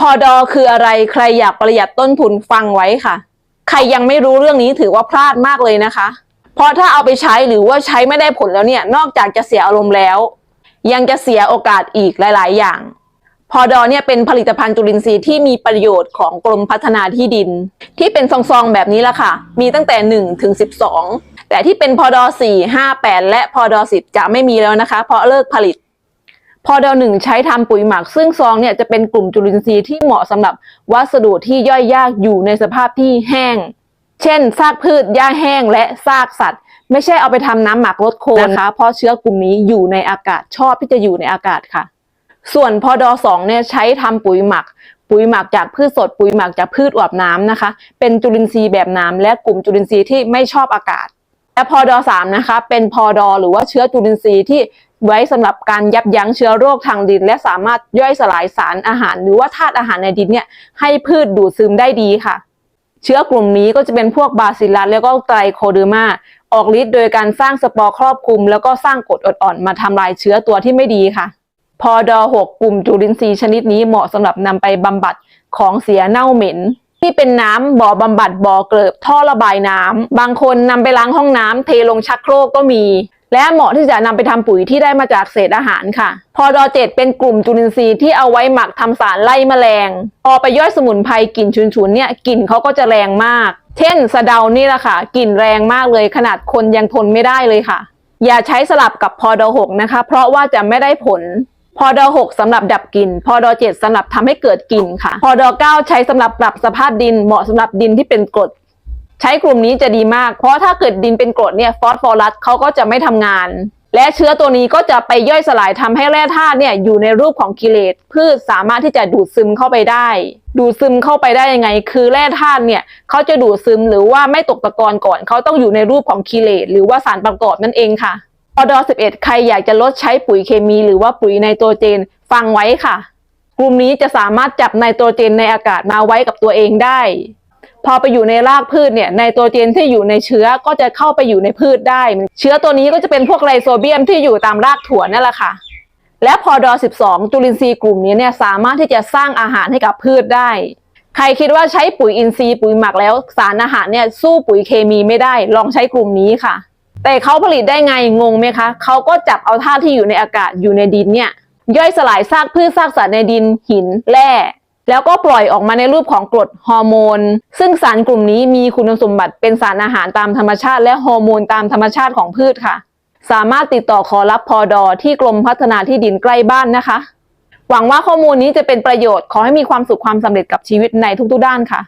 พอดอคืออะไรใครอยากประหยัดต้นทุนฟังไว้ค่ะ ใครยังไม่รู้เรื่องนี้ถือว่าพลาดมากเลยนะคะ เพราะถ้าเอาไปใช้หรือว่าใช้ไม่ได้ผลแล้วเนี่ย นอกจากจะเสียอารมณ์แล้ว ยังจะเสียโอกาสอีกหลาย ๆ อย่าง พอดอเนี่ยเป็นผลิตภัณฑ์จุลินทรีย์ที่มีประโยชน์ของกรมพัฒนาที่ดิน ที่เป็นซองๆแบบนี้ละค่ะ มีตั้งแต่1ถึง12 แต่ที่เป็นพอดอ4 5 8 และพอดอ10 จะไม่มีแล้วนะคะ เพราะเลิกผลิต พอดอหนึ่งใช้ทำปุ๋ยหมัก ซึ่งซองเนี่ยจะเป็นกลุ่มจุลินทรีย์ที่เหมาะสำหรับวัสดุที่ย่อยยากอยู่ในสภาพที่แห้ง เช่น ซากพืชหญ้าแห้งและซากสัตว์ ไม่ใช่เอาไปทำน้ำหมักลดโคลนนะคะเพราะเชื้อกลุ่มนี้อยู่ในอากาศชอบที่จะอยู่ในอากาศค่ะ ส่วนพอดอสองเนี่ยใช้ทำปุ๋ยหมักปุ๋ยหมักจากพืชสดปุ๋ยหมักจากพืชอวบน้ำนะคะ เป็นจุลินทรีย์แบบน้ำและกลุ่มจุลินทรีย์ที่ไม่ชอบอากาศและพอดอสามนะคะ เป็นพอดอหรือว่าเชื้อจุลินทรีย์ที่ ไว้สำหรับการยับยั้งเชื้อโรคทางดิน และสามารถย่อยสลายสารอาหาร หรือว่าธาตุอาหารในดินเนี่ยให้พืชดูดซึมได้ดีค่ะ เชื้อกลุ่มนี้ก็จะเป็นพวกบาซิลัสแล้วก็ไตรโคเดอร์มาออกฤทธิ์โดยการสร้างสปอร์ครอบคลุม แล้วก็สร้างกรดอ่อนๆมาทำลายเชื้อตัวที่ไม่ดีค่ะ พอดอ6กลุ่มจุลินทรีย์ชนิดนี้เหมาะสำหรับนำไปบำบัดของเสียเน่าเหม็นที่เป็นน้ำบ่อบำบัดบ่อเกลือบท่อระบายน้ำบางคนนำไปล้างห้องน้ำเทลงชักโครกก็มี และเหมาะที่จะนำไปทำปุ๋ยที่ได้มาจากเศษอาหารค่ะ พอดอเจ็ดเป็นกลุ่มจุลินทรีย์ที่เอาไว้หมักทำสารไล่แมลง พอไปย่อยสมุนไพรกลิ่นฉุนๆเนี่ยกลิ่นเขาก็จะแรงมาก เช่นสะเดานี่แหละค่ะกลิ่นแรงมากเลยขนาดคนยังทนไม่ได้เลยค่ะ อย่าใช้สลับกับพอดอหกนะคะ เพราะว่าจะไม่ได้ผลพอดอ6สำหรับดับกลิ่น พอดอ7สำหรับทำให้เกิดกลิ่นค่ะ พอดอ9ใช้สำหรับปรับสภาพดิน เหมาะสำหรับดินที่เป็นกรด ใช้กลุ่มนี้จะดีมาก เพราะถ้าเกิดดินเป็นกรดเนี่ยฟอสฟอรัสเขาก็จะไม่ทำงาน และเชื้อตัวนี้ก็จะไปย่อยสลายทำให้แร่ธาตุเนี่ยอยู่ในรูปของกิเลสพืชสามารถที่จะดูดซึมเข้าไปได้ ดูดซึมเข้าไปได้ยังไง คือแร่ธาตุเนี่ยเขาจะดูดซึมหรือว่าไม่ตกตะกอนก่อนเขาต้องอยู่ในรูปของกิเลสหรือว่าสารประกอบนั่นเองค่ะพอดอ11 ใครอยากจะลดใช้ปุ๋ยเคมีหรือว่าปุ๋ยไนโตรเจนฟังไว้ค่ะ กลุ่มนี้จะสามารถจับไนโตรเจนในอากาศมาไว้กับตัวเองได้ พอไปอยู่ในรากพืชเนี่ยไนโตรเจนที่อยู่ในเชื้อก็จะเข้าไปอยู่ในพืชได้ เชื้อตัวนี้ก็จะเป็นพวกไรโซเบียมที่อยู่ตามรากถั่วนั่นแหละค่ะ และพอดอ12 จุลินทรีย์กลุ่มนี้เนี่ยสามารถที่จะสร้างอาหารให้กับพืชได้ ใครคิดว่าใช้ปุ๋ยอินทรีย์ปุ๋ยหมักแล้วสารอาหารเนี่ยสู้ปุ๋ยเคมีไม่ได้ ลองใช้กลุ่มนี้ค่ะ แต่เขาผลิตได้ไงงงไหมคะเขาก็จับเอาธาตุที่อยู่ในอากาศอยู่ในดินเนี่ยย่อยสลายซากพืชซากสัตว์ในดินหินแร่ แล้วก็ปล่อยออกมาในรูปของกรดฮอร์โมน ซึ่งสารกลุ่มนี้มีคุณสมบัติเป็นสารอาหารตามธรรมชาติ และฮอร์โมนตามธรรมชาติของพืชค่ะ สามารถติดต่อขอรับพอดอที่กรมพัฒนาที่ดินใกล้บ้านนะคะ หวังว่าข้อมูลนี้จะเป็นประโยชน์ขอให้มีความสุขความสำเร็จกับชีวิตในทุกๆด้านค่ะ